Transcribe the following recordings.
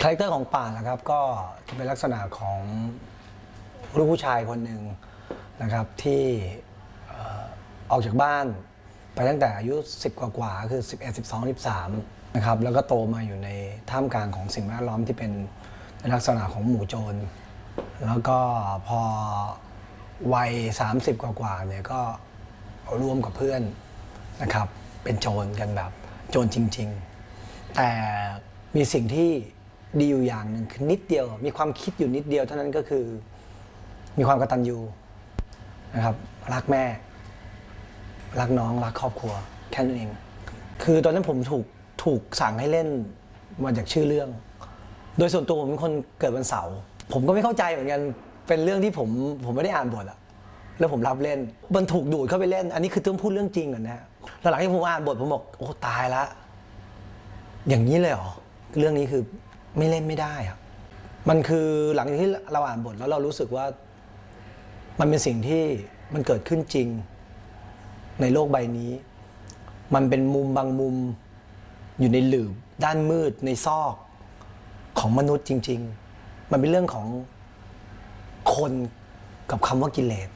คาแรคเตอร์ของป่านนะครับก็จะเป็นลักษณะของลูกผู้ชายคนหนึ่งนะครับที่เอ่อออกจากบ้าน ไปตั้งแต่อายุ 10 กว่ากว่าๆคือ 11 12 13นะครับแล้วก็โตมาอยู่ในท่ามกลางของสิ่งแวดล้อมที่เป็นในลักษณะของหมู่โจร แล้วก็พอวัย 30 กว่ากว่าๆเนี่ยก็ร่วมกับเพื่อนนะครับเป็นโจรกันแบบโจรจริง ๆ แต่มีสิ่งที่ ดีอยู่อย่างหนึ่งคือนิดเดียว มีความคิดอยู่นิดเดียวเท่านั้นก็คือ มีความกตัญญูนะครับ รักแม่ รักน้อง รักครอบครัว แค่นั้นเอง คือตอนนั้นผมถูกถูกสั่งให้เล่นมาจากชื่อเรื่อง โดยส่วนตัวผมเป็นคนเกิดวันเสาร์ผมก็ไม่เข้าใจเหมือนกันเป็นเรื่องที่ผมผมไม่ได้อ่านบทอะแล้วผมรับเล่น มันถูกดูดเข้าไปเล่น อันนี้คือต้องพูดเรื่องจริงก่อนนะฮะแล้วหลังที่ผมอ่านบทผมบอกโอ้ตายละ อย่างนี้เลยเหรอ เรื่องนี้คือ ไม่เล่นไม่ได้อะมันคือหลังจากที่เราอ่านบทแล้วเรารู้สึกว่า มันเป็นสิ่งที่มันเกิดขึ้นจริง ในโลกใบนี้ มันเป็นมุมบางมุม อยู่ในหลืบด้านมืดในซอกของมนุษย์จริง ๆ มันเป็นเรื่องของคนกับคำว่ากิเลส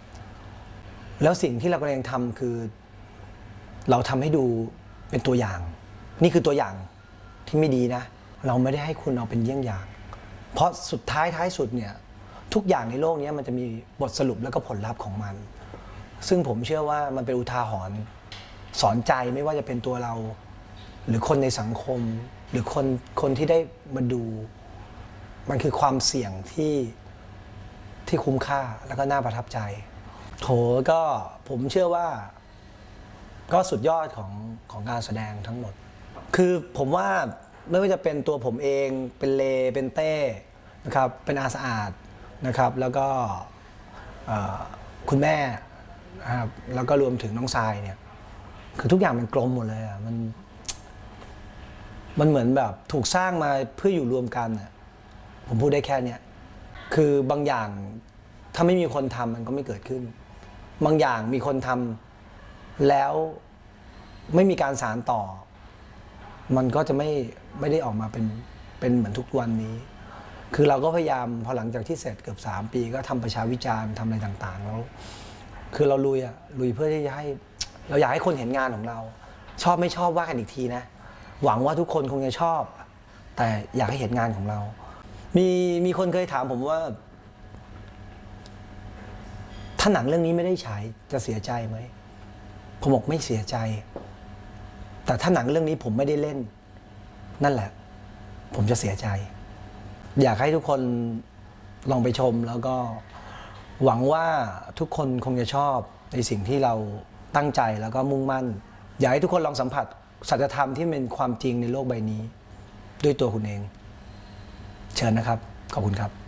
แล้วสิ่งที่เรากำลังทำคือ เราทำให้ดูเป็นตัวอย่าง นี่คือตัวอย่างที่ไม่ดีนะ เราไม่ได้ให้คุณเอาเป็นเยี่ยงอย่าง เพราะสุดท้ายท้ายสุดเนี่ยทุกอย่างในโลกนี้มันจะมีบทสรุปแล้วก็ผลลัพธ์ของมัน ซึ่งผมเชื่อว่ามันเป็นอุทาหรณ์สอนใจไม่ว่าจะเป็นตัวเรา หรือคนในสังคม หรือคนคนที่ได้มาดู มันคือความเสี่ยงที่ที่คุ้มค่าแล้วก็น่าประทับใจ โถก็ผมเชื่อว่า ก็สุดยอดของของการแสดงทั้งหมด คือผมว่า ไม่ว่าจะเป็นตัวผมเองเป็นเลเป็นเต้นะครับเป็นอาสะอาดนะครับ แล้วก็คุณแม่นะครับแล้วก็รวมถึงน้องทรายเนี่ยคือทุกอย่างมันกลมหมดเลยอะมันมันเหมือนแบบถูกสร้างมาเพื่ออยู่รวมกันอะผมพูดได้แค่เนี้ยคือบางอย่างถ้าไม่มีคนทำมันก็ไม่เกิดขึ้น บางอย่างมีคนทำแล้วไม่มีการสารต่อ มันก็จะไม่ไม่ได้ออกมาเป็นเป็นเหมือนทุกวันนี้ คือเราก็พยายามพอหลังจากที่เสร็จเกือบ 3 ปีก็ทำประชาวิจารณ์ทำอะไรต่างๆแล้วคือเราลุยอะลุยเพื่อที่จะให้ เราอยากให้คนเห็นงานของเรา ชอบไม่ชอบว่ากันอีกทีนะ หวังว่าทุกคนคงจะชอบ แต่อยากให้เห็นงานของเรา มีมีคนเคยถามผมว่า ถ้าหนังเรื่องนี้ไม่ได้ฉายจะเสียใจไหมผมบอกไม่เสียใจ แต่ถ้าหนังเรื่องนี้ผมไม่ได้เล่น นั่นแหละ ผมจะเสียใจ อยากให้ทุกคนลองไปชมแล้วก็หวังว่าทุกคนคงจะชอบในสิ่งที่เราตั้งใจแล้วก็มุ่งมั่น อยากให้ทุกคนลองสัมผัสสัจธรรมที่เป็นความจริงในโลกใบนี้ ด้วยตัวคุณเอง เชิญนะครับ ขอบคุณครับ